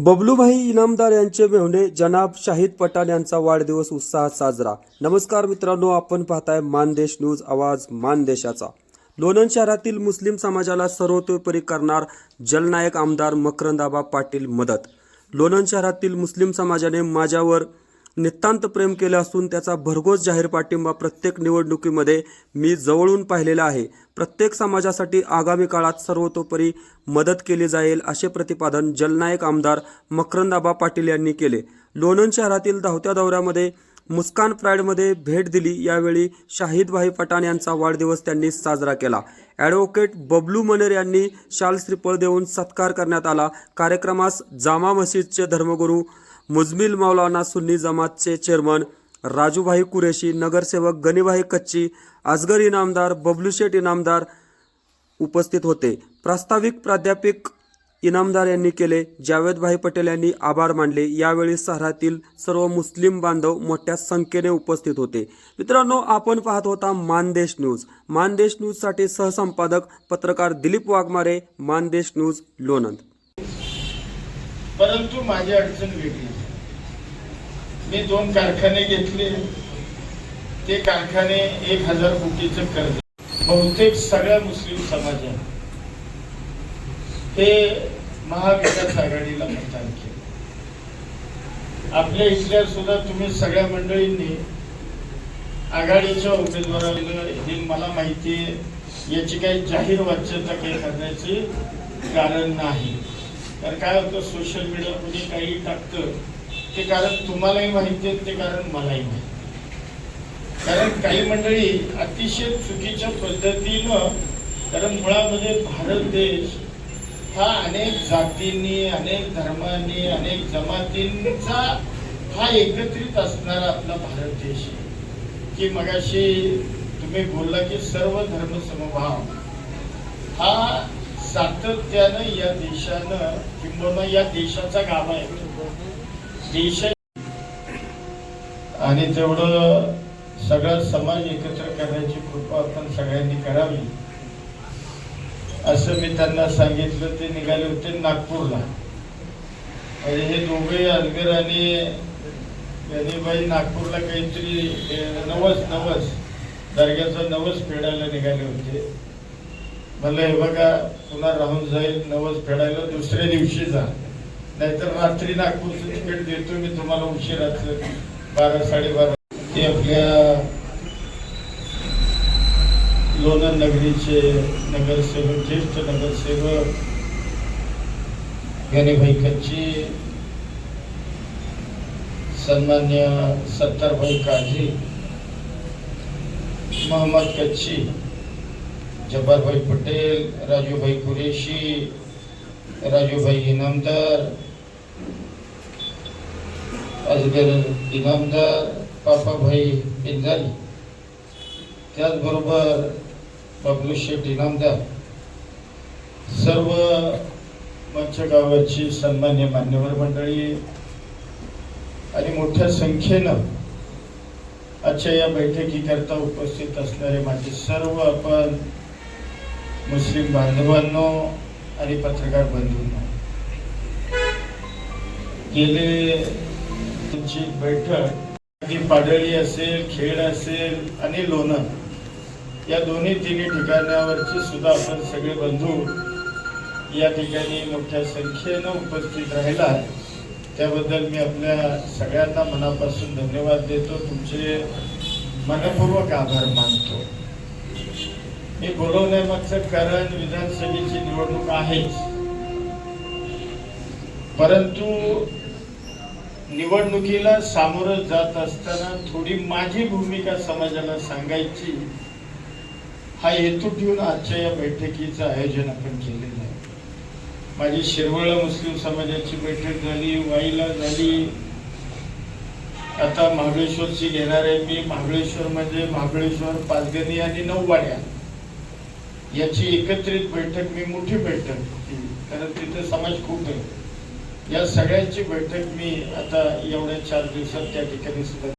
बबलूभाई इनामदार यांचे मेहुणे जनाब शाहिद पठाण यांचा वाढदिवस उत्साहात साजरा. नमस्कार मित्रांनो आपण पाहताय मानदेश न्यूज आवाज मानदेशाचा. लोणंद शहरातील मुस्लिम समाजाला सर्वतोपरी करणार जलनायक आमदार मकरंदाबा पाटील मदत. लोणंद शहरातील मुस्लिम समाजाने माझ्यावर नितांत प्रेम केलं असून त्याचा भरघोस जाहीर पाठिंबा प्रत्येक निवडणुकीमध्ये मी जवळून पाहिलेला आहे. प्रत्येक समाजासाठी आगामी काळात सर्वतोपरी मदत केली जाईल असे प्रतिपादन जलनायक आमदार मकरंदाबा पाटील यांनी केले. लोणंद शहरातील धावत्या दौऱ्यामध्ये मुस्कान प्राईडमध्ये भेट दिली. यावेळी शाहिदभाई पठाण यांचा वाढदिवस त्यांनी साजरा केला. ॲडव्होकेट बबलू मनेर यांनी शाल श्रीफळ देऊन सत्कार करण्यात आला. कार्यक्रमास जामा मशीदचे धर्मगुरू मुजमिल मौलाना सुन्नी जमातचे चेअरमन राजूभाई कुरेशी नगरसेवक गणीभाई कच्ची अजगर इनामदार बबलू शेठ इनामदार उपस्थित होते. प्रास्ताविक प्राध्यापक इनामदार यांनी केले. जावेदभाई पटेल यांनी आभार मानले. यावेळी शहरातील सर्व मुस्लिम बांधव मोठ्या संख्येने उपस्थित होते. मित्रांनो आपण पाहत होता मानदेश न्यूज. मानदेश न्यूजसाठी सहसंपादक पत्रकार दिलीप वाघमारे मानदेश न्यूज लोणंद. परंतु माझी अडचण वेगळी. मी दोन कारखाने घेतले. ते कारखाने एक हजार कोटीचं कर्ज. बहुतेक सगळ्या मुस्लिम समाजाने. ते महाविकास आघाडीला मतदान केलं. आपल्या इथल्या सुद्धा तुम्ही सगळ्या मंडळींनी आघाडीच्या उमेदवाराला हे मला माहिती आहे. याची काही जाहीर वाच्यता काही करण्याचे कारण नाही. कारण काय होतं सोशल मीडिया कुणी काही टाकतं ते कारण तुम्हालाही माहिती आहे ते कारण मलाही माहिती कारण काही मंडळी अतिशय चुकीच्या पद्धतीनं कारण मुळामध्ये भारत देश हा अनेक जातींनी अनेक धर्मांनी अनेक जमातींचा हा एकत्रित असणारा आपला भारत देश आहे. की मगाशी तुम्ही बोलला की सर्व धर्म समभाव हा सातत्यानं या देशानं किंबहुना या देशाचा गाभा आहे. देश आणि तेवढं सगळा समाज एकत्र करण्याची कृपा आपण सगळ्यांनी करावी असं मी त्यांना सांगितलं. ते निघाले होते नागपूरला. म्हणजे हे दोघे अलगर आणि गणेबाई नागपूरला काहीतरी नवस नवस दर्ग्याचा नवस फेडायला निघाले होते. म्हणलं हे बघा पुन्हा राहून जाईल नवस फेडायला दुसऱ्या दिवशी जा. नाहीतर रात्री नागपूरचं तिकीट देतो मी तुम्हाला उशिराचं बारा साडेबारा. ते आपल्या लोणंद नगरीचे नगरसेवक ज्येष्ठ नगरसेवक गणेभाई कच्ची सन्मान्य सत्तारभाई काझी मोहम्मद कच्ची जब्बारभाई पटेल राजूभाई कुरेशी राजूभाई इनामदार अजगर इनामदार पापाभाई इंदारी त्याचबरोबर बबलू शेठ इनामदार. सर्व मंच गावाची सन्मान्य मान्यवर मंडळी आणि मोठ्या संख्येनं आजच्या या बैठकीकरता उपस्थित असणारे माझे सर्व आपण मुस्लिम बांधवांनो आणि पत्रकार बंधूंनो गेले तुमची बैठक ती पाडळी असेल खेड असेल आणि लोणंद या दोन्ही तिन्ही ठिकाणावरची सुद्धा आपण सगळे बंधू या ठिकाणी मोठ्या संख्येनं उपस्थित राहिला त्याबद्दल मी आपल्या सगळ्यांना मनापासून धन्यवाद देतो. तुमचे मनपूर्वक आभार मानतो. मी बोलवण्यामागचं कारण विधानसभेची निवडणूक आहेच. परंतु निवडणुकीला सामोरं जात असताना थोडी माझी भूमिका समाजाला सांगायची हा हेतू ठेवून आजच्या या बैठकीचं आयोजन आपण केलेलं आहे. माझी शिरवळा मुस्लिम समाजाची बैठक झाली वाईला झाली. आता महाबळेश्वरची घेणार आहे मी. महाबळेश्वर म्हणजे महाबळेश्वर पाचगणी आणि नऊवाड्या. याची एकत्रित बैठक मी मोठी बैठक. कारण तिथे समाज खूप आहे. या सगळ्यांची बैठक मी आता एवढ्या चार दिवसात त्या ठिकाणी सुद्धा